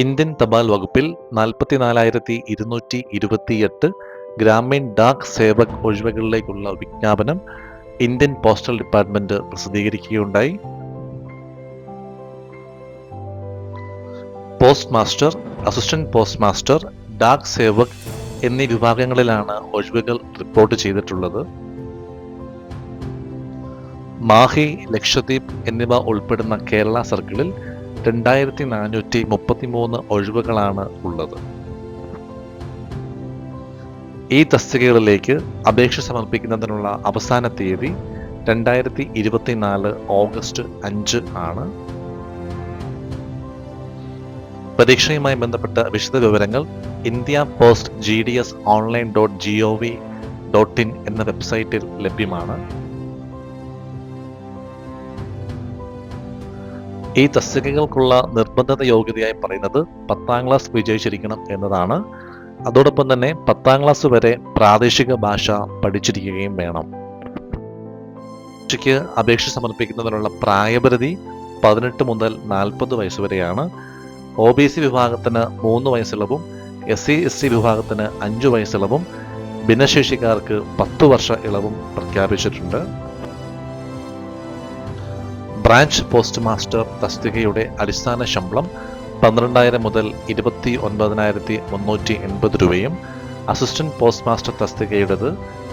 Indian തപാൽ വകുപ്പിൽ നാൽപ്പത്തിനാലായിരത്തി ഇരുന്നൂറ്റി ഇരുപത്തിയെട്ട് ഗ്രാമീൺ ഡാക് സേവക് ഒഴിവുകളിലേക്കുള്ള വിജ്ഞാപനം Indian postal department പ്രസിദ്ധീകരിക്കുകയുണ്ടായി. Post master assistant post master Dak Sevak എന്നീ വിഭാഗങ്ങളിലാണ് ഒഴിവുകൾ റിപ്പോർട്ട് ചെയ്തിട്ടുള്ളത്. മാഹി ലക്ഷദ്വീപ് എന്നിവ ഉൾപ്പെടുന്ന കേരള സർക്കിളിൽ രണ്ടായിരത്തി നാനൂറ്റി മുപ്പത്തി മൂന്ന് ഒഴിവുകളാണ് ഉള്ളത്. ഈ തസ്തികകളിലേക്ക് അപേക്ഷ സമർപ്പിക്കുന്നതിനുള്ള അവസാന തീയതി രണ്ടായിരത്തി ഇരുപത്തിനാല് ഓഗസ്റ്റ് അഞ്ച് ആണ്. പരീക്ഷയുമായി ബന്ധപ്പെട്ട വിശദ വിവരങ്ങൾ India post G D S online dot G O V dot in എന്ന വെബ്സൈറ്റിൽ ലഭ്യമാണ്. ഈ തസ്തികകൾക്കുള്ള നിർബന്ധത യോഗ്യതയായി പറയുന്നത് പത്താം ക്ലാസ് വിജയിച്ചിരിക്കണം എന്നതാണ്. അതോടൊപ്പം തന്നെ പത്താം ക്ലാസ് വരെ പ്രാദേശിക ഭാഷ പഠിച്ചിരിക്കുകയും വേണം. പരീക്ഷയ്ക്ക് അപേക്ഷ സമർപ്പിക്കുന്നതിനുള്ള പ്രായപരിധി പതിനെട്ട് മുതൽ നാൽപ്പത് വയസ്സ് വരെയാണ്. ഒ ബി സി വിഭാഗത്തിന് മൂന്ന് വയസ്സിളവും എസ് സി എസ് സി വിഭാഗത്തിന് അഞ്ച് വയസ്സിളവും ഭിന്നശേഷിക്കാർക്ക് പത്ത് വർഷ ഇളവും പ്രഖ്യാപിച്ചിട്ടുണ്ട്. ബ്രാഞ്ച് പോസ്റ്റ് മാസ്റ്റർ തസ്തികയുടെ അടിസ്ഥാന ശമ്പളം പന്ത്രണ്ടായിരം മുതൽ ഇരുപത്തി ഒൻപതിനായിരത്തി മുന്നൂറ്റി എൺപത് രൂപയും അസിസ്റ്റന്റ് പോസ്റ്റ് മാസ്റ്റർ തസ്തികയുടേത്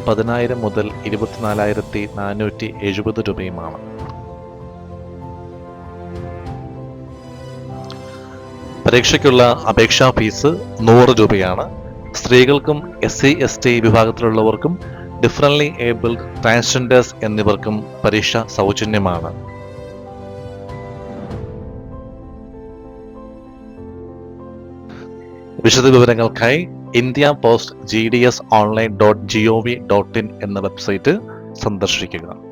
പതിനായിരം മുതൽ ഇരുപത്തിനാലായിരത്തി നാനൂറ്റി എഴുപത് രൂപയുമാണ്. പരീക്ഷയ്ക്കുള്ള അപേക്ഷാ ഫീസ് നൂറ് രൂപയാണ്. സ്ത്രീകൾക്കും എസ് സി എസ് ടി വിഭാഗത്തിലുള്ളവർക്കും ഡിഫറൻലി ഏബിൾഡ് ട്രാൻസ്ജെൻഡേഴ്സ് എന്നിവർക്കും പരീക്ഷ സൗജന്യമാണ്. വിശദവിവരങ്ങൾക്കായി India post G D S online dot G O V dot in എന്ന വെബ്സൈറ്റ് സന്ദർശിക്കുക.